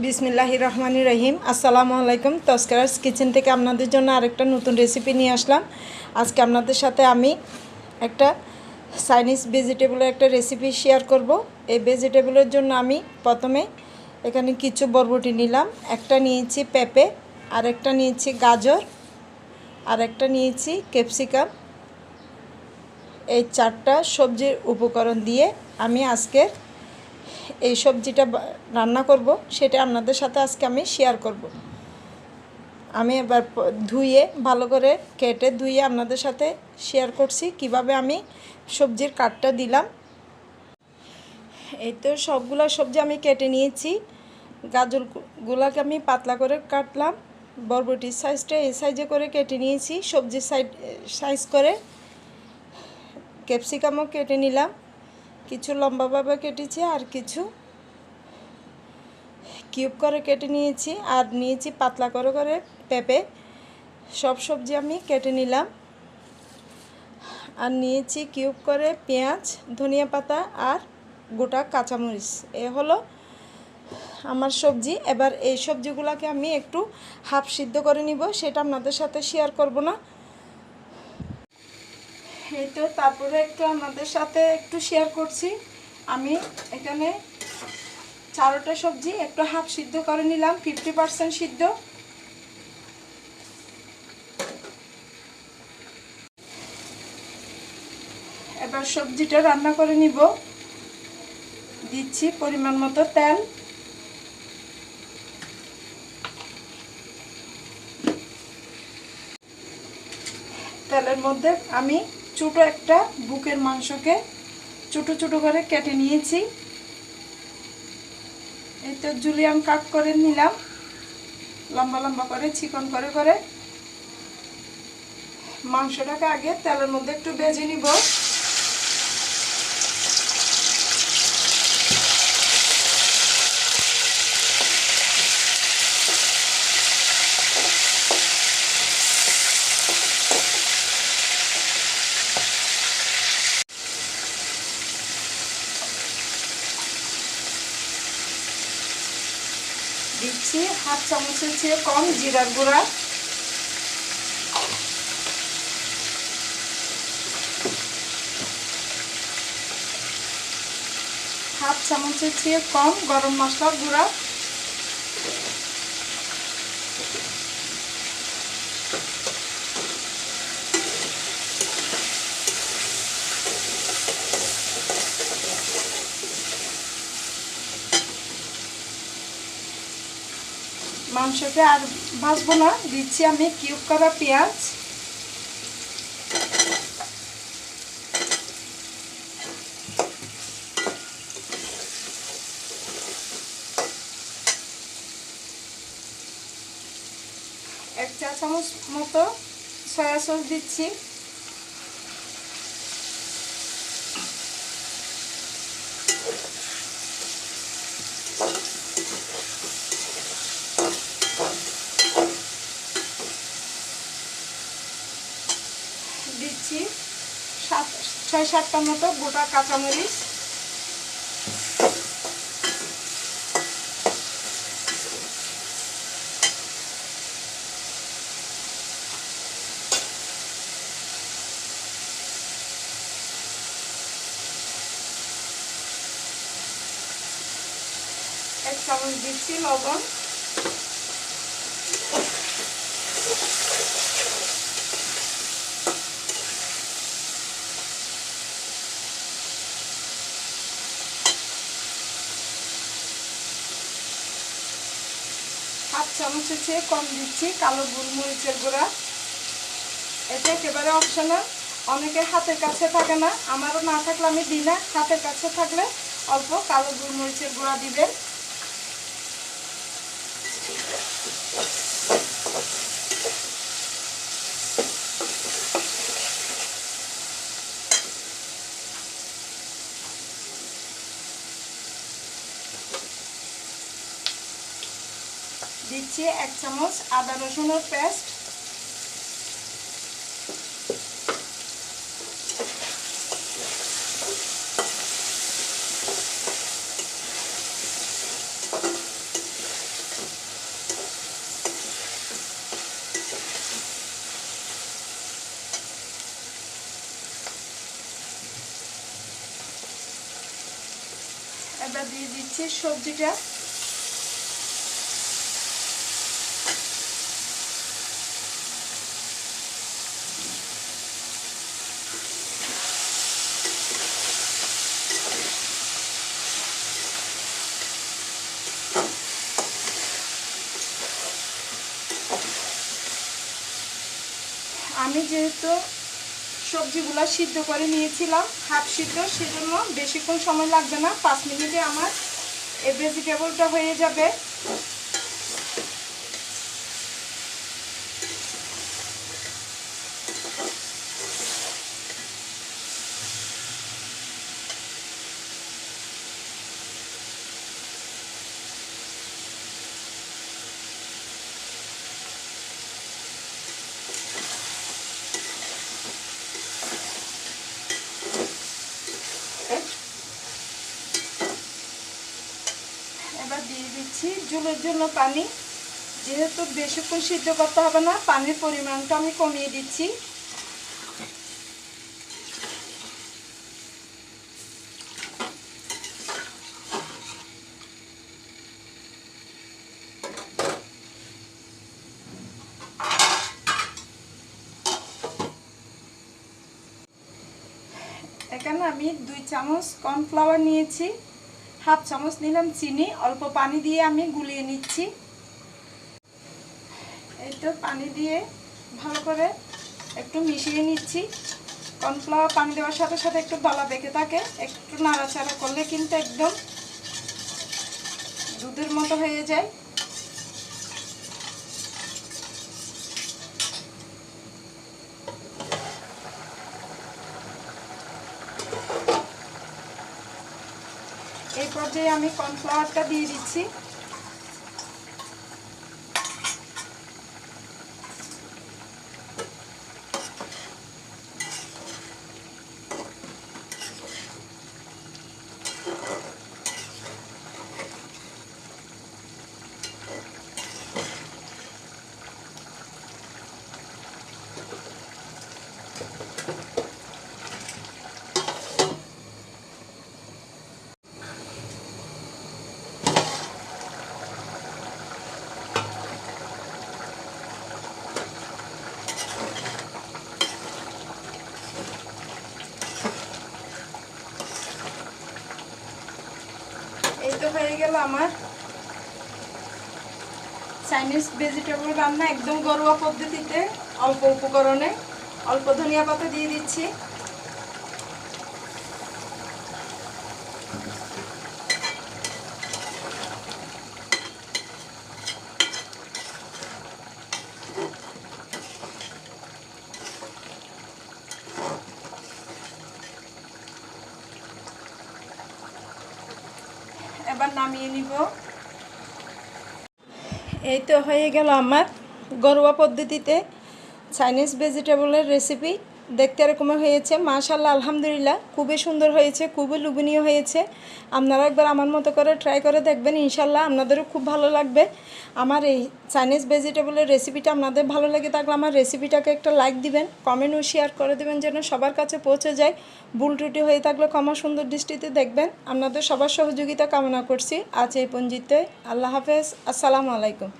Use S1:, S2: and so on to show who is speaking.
S1: বিসমিল্লাহি রহমানি রহিম। আসসালামু আলাইকুম। তস্করাস কিচেন থেকে আপনাদের জন্য আরেকটা নতুন রেসিপি নিয়ে আসলাম। আজকে আপনাদের সাথে আমি একটা চাইনিজ ভেজিটেবলের একটা রেসিপি শেয়ার করব। এই ভেজিটেবলের জন্য আমি প্রথমে এখানে কিছু বরবটি নিলাম। একটা নিয়েছি পেঁপে, আর একটা নিয়েছি গাজর, আর একটা নিয়েছি ক্যাপসিকাম এই চারটা সবজির উপকরণ দিয়ে আমি আজকের এই সবজিটা রান্না করব, সেটা আপনাদের সাথে আজকে আমি শেয়ার করব। আমি এবার ধুয়ে, ভালো করে কেটে ধুয়ে আপনাদের সাথে শেয়ার করছি, কীভাবে আমি সবজির কাটটা দিলাম। এই তো সবগুলো সবজি আমি কেটে নিয়েছি। গাজরগুলোকে আমি পাতলা করে কাটলাম। বরবটির সাইজটা এই সাইজে করে কেটে নিয়েছি। সবজির সাইড সাইজ করে ক্যাপসিকামও কেটে নিলাম। কিছু লম্বাভাবে কেটেছি আর কিছু কিউব করে কেটে নিয়েছি আর নিয়েছি পাতলা করে করে পেঁপে। সব সবজি আমি কেটে নিলাম। আর নিয়েছি কিউব করে পেঁয়াজ, ধনিয়া পাতা আর গোটা কাঁচামরিচ। এ হলো আমার সবজি। এবার এই সবজিগুলোকে আমি একটু হাফ সিদ্ধ করে নিব, সেটা আপনাদের সাথে শেয়ার করব না। এই তো, তারপরে একটু আমাদের সাথে একটু শেয়ার করছি। আমি এখানে চারোটা সবজি, একটু হাফ সিদ্ধ করে নিলাম ফিফটি পার্সেন্ট সিদ্ধ। এবার সবজিটা রান্না করে নিব। দিচ্ছি পরিমাণ মতো তেল। তেলের মধ্যে আমি ছোটো একটা বুকের মাংসকে ছোট ছোট করে কেটে নিয়েছি। এই তো জুলিয়ান কাট করে নিলাম। লম্বা লম্বা করে, চিকন করে করে। মাংসটাকে আগে তেলের মধ্যে একটু বেজে নিব। দিচ্ছি হাফ চামচের চেয়ে কম জিরার গুঁড়া। হাফ চামচের চেয়ে কম গরম মশলার গুঁড়া। মাংসকে আর ভাজবো না। দিচ্ছি আমি কিউব করা পেঁয়াজ। এক চা চামচ মতো সয়া সস দিচ্ছি। ছয় সাতটা মতো গোটা কাঁচামরিচ। এক চামচ দিচ্ছি লবণ। হাফ চামচের চেয়ে কম দিচ্ছি, কালো গোলমরিচের গুঁড়া। এটা একেবারে অপশনাল অনেকের হাতের কাছে থাকে না। আমারও না থাকলে আমি দিই না। হাতের কাছে থাকলে অল্প কালো গোলমরিচের গুঁড়া দিবেন। দিচ্ছি এক চামচ আদা রসুনের পেস্ট। এবার দিয়ে দিচ্ছি সবজিটা। আমি যেহেতু সবজিগুলো সিদ্ধ করে নিয়েছিলাম, হাফ সিদ্ধ, সেজন্য বেশিক্ষণ সময় লাগবে না। পাঁচ মিনিটে আমার এই ভেজিটেবলটা হয়ে যাবে। এবার দিয়ে দিচ্ছি জলের জন্য পানি। যেহেতু বেশিক্ষণ সিদ্ধ করতে হবে না, পানির পরিমাণটা আমি কমিয়ে দিচ্ছি। এখানে আমি দুই চামচ কর্নফ্লাওয়ার নিয়েছি। হাফ চামচ নিলাম চিনি, অল্প পানি দিয়ে আমি গুলিয়ে নিচ্ছি। এই তো পানি দিয়ে ভালো করে একটু মিশিয়ে নিচ্ছি। কর্নফ্লাওয়ার পানি দেওয়ার সাথে সাথে একটু দলা বেঁকে থাকে, একটু নাড়াচাড়া করলে কিন্তু একদম দুধের মতো হয়ে যায়। এই যে আমি কর্নফ্লাওয়ারটা দিয়ে দিচ্ছি হয়ে গেল আমার। চাইনিজ ভেজিটেবল রান্না একদম ঘরোয়া পদ্ধতিতে, অল্প উপকরণে। অল্প ধনিয়া পাতা দিয়ে দিচ্ছি। নামিয়ে নিব। এই তো হয়ে গেল আমার ঘরোয়া পদ্ধতিতে চাইনিজ ভেজিটেবলের রেসিপি দেখতে এরকম হয়েছে। মাশাল্লাহ আলহামদুলিল্লাহ, খুবই সুন্দর হয়েছে, খুবই লোভনীয় হয়েছে। আপনারা একবার আমার মতো করে ট্রাই করে দেখবেন ইনশাল্লাহ আপনাদেরও খুব ভালো লাগবে। আমার এই চাইনিজ ভেজিটেবলের রেসিপিটা আপনাদের ভালো লেগে থাকলে আমার রেসিপিটাকে একটা লাইক দিবেন কমেন্ট ও শেয়ার করে দেবেন যেন সবার কাছে পৌঁছে যায়। ভুল ত্রুটি হয়ে থাকলে ক্ষমা সুন্দর দৃষ্টিতে দেখবেন। আপনাদের সবার সহযোগিতা কামনা করছি। আজ এই পঞ্জিতে আল্লাহ হাফেজ। আসসালামু আলাইকুম।